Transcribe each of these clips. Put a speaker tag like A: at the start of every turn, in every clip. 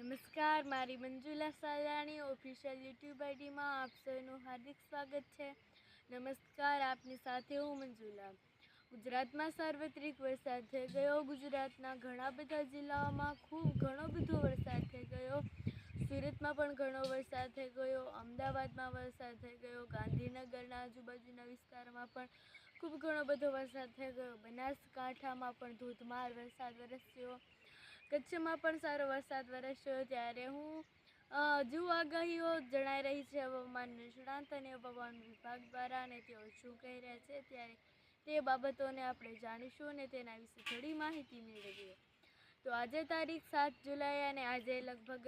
A: નમસ્કાર, મારી Manjula Salani official YouTube આઈડીમાં આપ સૌનું હાર્દિક સ્વાગત છે. નમસ્કાર, આપની સાથે હું મંજુલા. ગુજરાતમાં સાર્વત્રિક વરસાદ થઈ ગયો. ગુજરાતના ઘણા બધા જિલ્લાઓમાં ખૂબ ઘણો બધો વરસાદ થઈ ગયો. સુરતમાં પણ ઘણો વરસાદ થઈ ગયો. અમદાવાદમાં વરસાદ થઈ ગયો. ગાંધીનગરના આજુબાજુના વિસ્તારમાં પણ ખૂબ ઘણો બધો વરસાદ થઈ ગયો. બનાસકાંઠામાં પણ ધોધમાર વરસાદ વરસ્યો. કચ્છમાં પણ સારો વરસાદ વરસ્યો ત્યારે હું હજુ આગાહીઓ જણાઈ રહી છે હવામાન નિષ્ણાંત અને હવામાન વિભાગ દ્વારા અને તેઓ શું કહી રહ્યા છે ત્યારે તે બાબતોને આપણે જાણીશું અને તેના વિશે થોડી માહિતી મેળવીએ. તો આજે તારીખ સાત જુલાઈ અને આજે લગભગ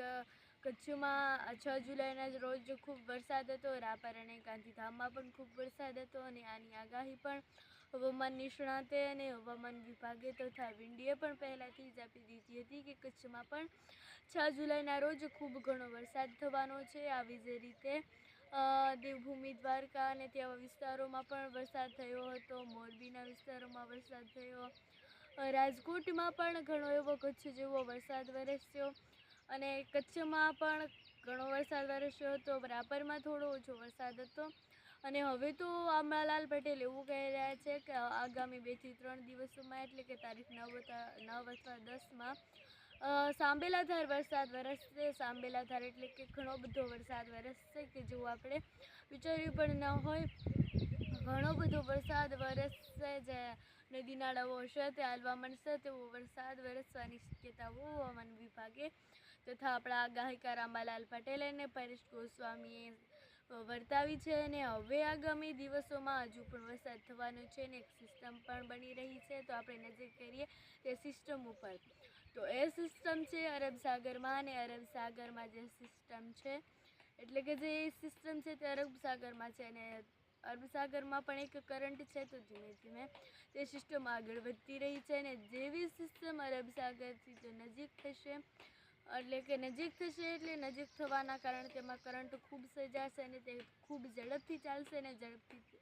A: કચ્છમાં છ જુલાઈના રોજ ખૂબ વરસાદ હતો. રાપર અને ગાંધીધામમાં પણ ખૂબ વરસાદ હતો અને આની આગાહી પણ હવામાન નિષ્ણાતે અને હવામાન વિભાગે તથા વિંડીએ પણ પહેલાંથી જ આપી દીધી હતી કે કચ્છમાં પણ છ જુલાઈના રોજ ખૂબ ઘણો વરસાદ થવાનો છે. આવી જ રીતે દેવભૂમિ દ્વારકા અને તેવા વિસ્તારોમાં પણ વરસાદ થયો હતો. મોરબીના વિસ્તારોમાં વરસાદ થયો. રાજકોટમાં પણ ઘણો એવો કચ્છ જેવો વરસાદ વરસ્યો અને કચ્છમાં પણ ઘણો વરસાદ વરસ્યો હતો. રાપરમાં થોડો ઓછો વરસાદ હતો. અને હવે તો આંબાલાલ પટેલ એવું કહી રહ્યા છે કે આગામી બેથી ત્રણ દિવસોમાં, એટલે કે તારીખ નવ નવ અથવા દસમાં સાંબેલાધાર વરસાદ વરસશે. સાંબેલાધાર એટલે કે ઘણો બધો વરસાદ વરસશે કે જેવું આપણે વિચાર્યું પણ ન હોય. ઘણો બધો વરસાદ વરસશે, જે નદી નાળાઓ હશે, તે હાલવા મળશે તેવો વરસાદ વરસવાની શક્યતાઓ હવામાન વિભાગે તથા આપણા આગાહીકાર અંબાલાલ પટેલ અને પરેશ ગોસ્વામીએ વર્તાવી છે અને હવે આગામી દિવસોમાં હજુ પણ વરસાદ થવાનો છે ને એક સિસ્ટમ પણ બની રહી છે. તો આપણે નજર કરીએ તે સિસ્ટમ ઉપર. તો એ સિસ્ટમ છે અરબ સાગરમાં અને અરબ સાગરમાં જે સિસ્ટમ છે, એટલે કે જે સિસ્ટમ છે તે અરબ સાગરમાં છે અને અરબ સાગરમાં પણ એક કરંટ છે. તો ધીમે ધીમે તે સિસ્ટમ આગળ વધતી રહી છે અને જેવી સિસ્ટમ અરબ સાગરથી જો નજીક થશે એટલે કે નજીક થશે એટલે નજીક થવાના કારણે તેમાં કરંટ ખૂબ સર્જાશે અને તે ખૂબ ઝડપથી ચાલશે અને ઝડપથી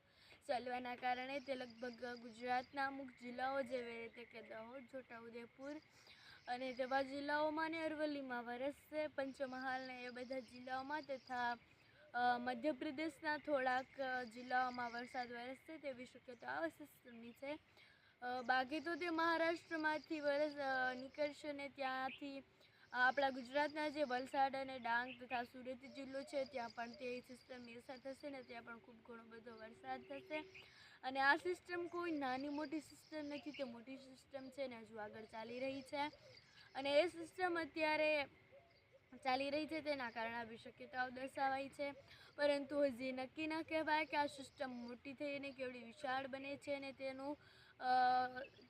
A: ચાલવાના કારણે તે લગભગ ગુજરાતના અમુક જિલ્લાઓ જેવી રીતે કે દાહોદ, છોટાઉદેપુર અને તેવા જિલ્લાઓમાં ને અરવલ્લીમાં વરસશે પંચમહાલ ને એ બધા જિલ્લાઓમાં તથા મધ્યપ્રદેશના થોડાક જિલ્લાઓમાં વરસાદ વરસશે તેવી શક્યતા આ સિસ્ટમની છે બાકી તો તે મહારાષ્ટ્રમાંથી વરસ નીકળશે ને ત્યાંથી આપણા ગુજરાતના જે વલસાડ અને ડાંગ તથા સુરત જિલ્લો છે, ત્યાં પણ તે સિસ્ટમની અસર થશે ને ત્યાં પણ ખૂબ ઘણો બધો વરસાદ થશે. અને આ સિસ્ટમ કોઈ નાની મોટી સિસ્ટમ નથી, તે મોટી સિસ્ટમ છે ને હજુ આગળ ચાલી રહી છે. અને એ સિસ્ટમ અત્યારે ચાલી રહી છે તેના કારણે આવી શક્યતાઓ દર્શાવાઈ છે. પરંતુ હજી નક્કી ન કહેવાય કે આ સિસ્ટમ મોટી થઈને કેવડી વિશાળ બને છે ને તેનું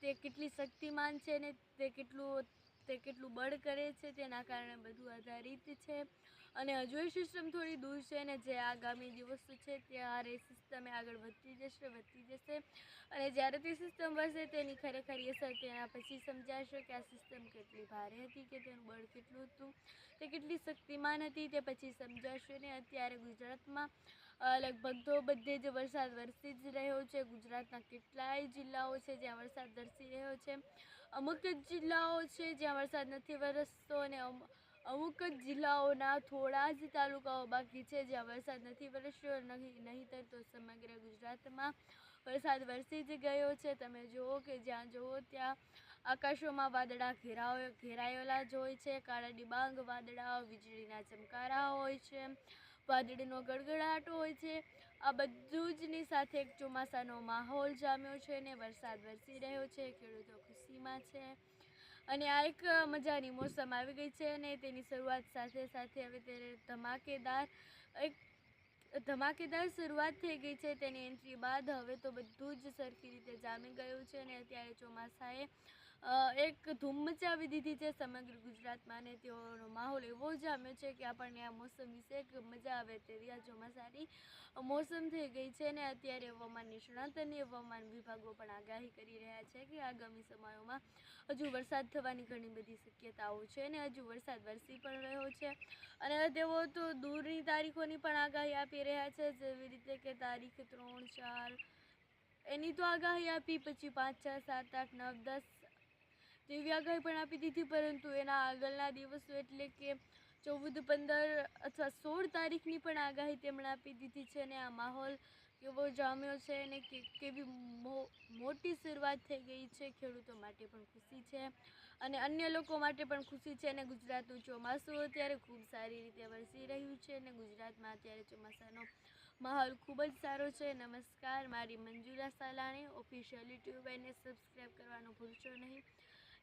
A: તે કેટલી શક્તિમાન છે ને તે કેટલું તે કેટલું બળ કરે છે તેના કારણે બધું આધારિત છે. અને હજુ એ સિસ્ટમ થોડી દૂર છે ને જે આગામી દિવસો છે ત્યારે સિસ્ટમે આગળ વધતી જશે વધતી જશે. અને જ્યારે તે સિસ્ટમ વધશે તેની ખરેખર અસર તેના પછી સમજાશે કે આ સિસ્ટમ કેટલી ભારે હતી કે તેનું બળ કેટલું હતું, તે કેટલી શક્તિમાન હતી તે પછી સમજાશે ને અત્યારે ગુજરાતમાં લગભગ તો બધે જ વરસાદ વરસી જ રહ્યો છે. ગુજરાતના કેટલાય જિલ્લાઓ છે જ્યાં વરસાદ વરસી રહ્યો છે. અમુક જ જિલ્લાઓ છે જ્યાં વરસાદ નથી વરસતો અને અમુક જ જિલ્લાઓના થોડા જ તાલુકાઓ બાકી છે જ્યાં વરસાદ નથી વરસ્યો, નહીં નહીંતર તો સમગ્ર ગુજરાતમાં વરસાદ વરસી જ ગયો છે. તમે જુઓ કે જ્યાં જુઓ ત્યાં આકાશોમાં વાદળા ઘેરાવ ઘેરાયેલા જ હોય છે. કાળા ડિબાંગ વાદળા, વીજળીના ચમકારા હોય છે. વાદળીનો ગડગડાટ હોય છે. આ બધું જની સાથે એક ચોમાસાનો માહોલ જામ્યો છે ને વરસાદ વરસી રહ્યો છે. ખેડૂતો ખુશીમાં છે. અને આ એક મજાની મોસમ આવી ગઈ છે અને તેની શરૂઆત સાથે સાથે હવે ત્યારે ધમાકેદાર, એક ધમાકેદાર શરૂઆત થઈ ગઈ છે તેની એન્ટ્રી બાદ. હવે તો બધું જ સરખી રીતે જામી ગયું છે અને અત્યારે ચોમાસાએ એક ધૂમ મચાવી દીધી છે સમગ્ર ગુજરાતમાં અને તેઓનો માહોલ એવો જામ્યો છે કે આપણને આ મોસમ વિશે મજા આવે તેવી આ ચોમાસાની મોસમ થઈ ગઈ છે અને અત્યારે હવામાન નિષ્ણાત અને હવામાન વિભાગો પણ આગાહી કરી રહ્યા છે કે આગામી સમયોમાં હજુ વરસાદ થવાની ઘણી બધી શક્યતાઓ છે અને હજુ વરસાદ વરસી પણ રહ્યો છે. અને તેઓ તો દૂરની તારીખોની પણ આગાહી આપી રહ્યા છે. જેવી રીતે કે તારીખ ત્રણ ચાર એની તો આગાહી આપી, પછી પાંચ, છ, સાત, આઠ, નવ, દસ તેવી આગાહી પણ આપી દીધી, પરંતુ એના આગળના દિવસો એટલે કે ચૌદ, પંદર અથવા સોળ તારીખની પણ આગાહી તેમણે આપી દીધી છે અને આ માહોલ કેવો જામ્યો છે અને કેવી મોટી શરૂઆત થઈ ગઈ છે, ખેડૂતો માટે પણ ખુશી છે અને અન્ય લોકો માટે પણ ખુશી છે અને ગુજરાતનું ચોમાસું અત્યારે ખૂબ સારી રીતે વરસી રહ્યું છે અને ગુજરાતમાં અત્યારે ચોમાસાનો માહોલ ખૂબ જ સારો છે. નમસ્કાર, મારી મંજુલા સાલાણી, ઓફિશિયલ યુટ્યુબ એને સબસ્ક્રાઈબ કરવાનું ભૂલશો નહીં.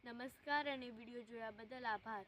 A: નમસ્કાર અને વીડિયો જોયા બદલ આભાર.